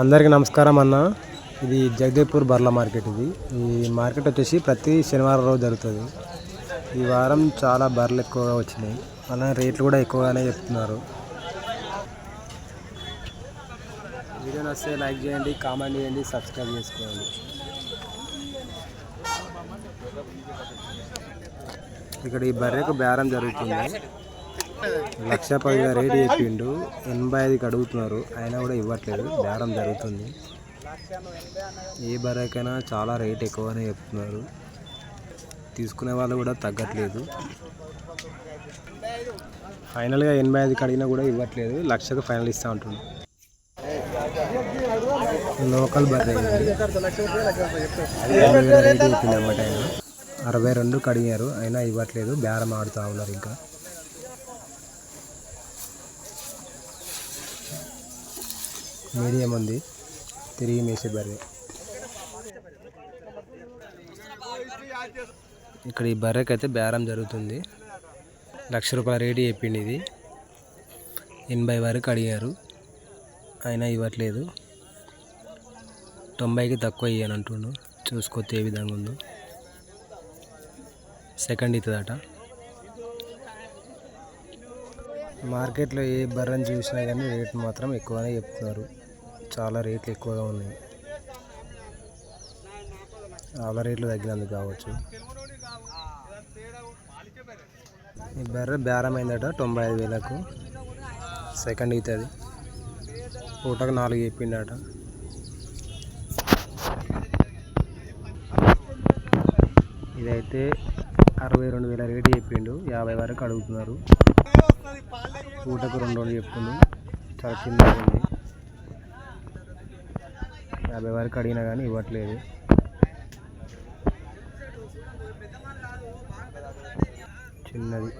అందరికీ నమస్కారం అన్న. ఇది జగదేవ్పూర్ బర్ల మార్కెట్ ఇది. ఈ మార్కెట్ వచ్చేసి ప్రతి శనివారం రోజు జరుగుతుంది. ఈ వారం చాలా బర్రెలు ఎక్కువగా వచ్చినాయి. అలానే రేట్లు కూడా ఎక్కువగానే చెప్తున్నారు. వీడియో నచ్చితే లైక్ చేయండి కామెంట్ చేయండి సబ్స్క్రైబ్ చేసుకోండి. ఇక్కడ ఈ బర్రెకు బేరం జరుగుతుంది. లక్ష పదిగా రేటు చెప్పిండు? ఎనభై ఐదుకి అడుగుతున్నారు. అయినా కూడా ఇవ్వట్లేదు. బేరం జరుగుతుంది. ఏ బర్రెకైనా చాలా రేట్ ఎక్కువనే చెప్తున్నారు. తీసుకునే వాళ్ళు కూడా తగ్గట్లేదు. ఫైనల్గా ఎనభై ఐదుకి అడిగినా కూడా ఇవ్వట్లేదు. లక్షకు ఫైనల్ ఇస్తా ఉంటుంది లోకల్ బర్రె వేల చెప్పింది అన్నమాట ఆయన. అరవై రెండు కడిగారు అయినా ఇవ్వట్లేదు. బేరం ఆడుతూ ఉన్నారు ఇంకా. మీడియం ఉంది. తిరిగి మేసే బర్రె ఇక్కడ ఈ బర్రెకి అయితే బేరం జరుగుతుంది. లక్ష రూపాయల రేటు చెప్పింది ఇది ఎనభై వరకు అడిగారు. అయినా ఇవ్వట్లేదు. తొంభైకి తక్కువ ఇవ్వను అంటుండు. చూసుకోతే ఏ విధంగా ఉందో. సెకండ్ ఇస్తుందట మార్కెట్లో ఏ బర్రెని చూసినా కానీ రేట్ మాత్రం ఎక్కువనే చెప్తున్నారు. చాలా రేట్లు ఎక్కువగా ఉన్నాయి. చాలా రేట్లు తగ్గినందుకు కావచ్చు. ఈ బెర్ర బేరం అయిందట తొంభై ఐదు వేలకు. సెకండ్ అవుతుంది పూటకు నాలుగు చెప్పిండట ఇదైతే అరవై రెండు వేల రేటు చెప్పిండు. యాభై వరకు అడుగుతున్నారు. పూటకు రెండు రోజులు చెప్తుండు. చాలా చిన్నగా ఉంది. యాభై వరకు అడిగినా కానీ ఇవ్వట్లేదు. చిన్నది.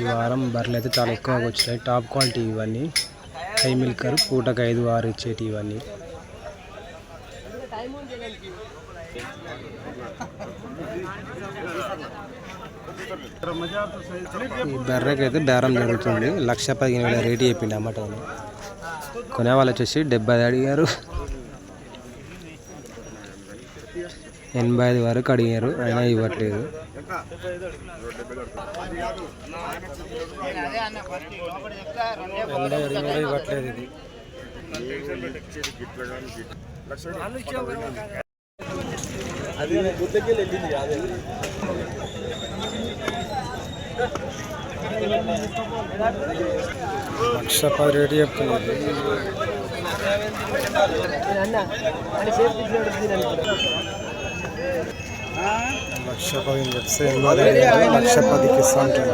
ఈ వారం బర్రెలు అయితే చాలా ఎక్కువగా వచ్చినాయి. టాప్ క్వాలిటీ ఇవన్నీ. హై మిల్కర్ పూటకు ఐదు ఆరు ఇచ్చేటి ఇవన్నీ. ఈ బెర్రకైతే బేరం జరుగుతుంది. లక్ష పదిహేను వేల రేటు చెప్పింది అన్నమాట కొనేవాళ్ళు వచ్చేసి డెబ్బై అడిగారు. ఎనభై ఐదు వరకు అడిగారు. అయినా ఇవ్వట్లేదు ఇవ్వట్లేదు. లక్ష పది రేటు చెప్తున్నారు లక్ష పది చెప్తే ఎనభై ఐదు వేలు, లక్ష పదికి ఇస్తా అంటారు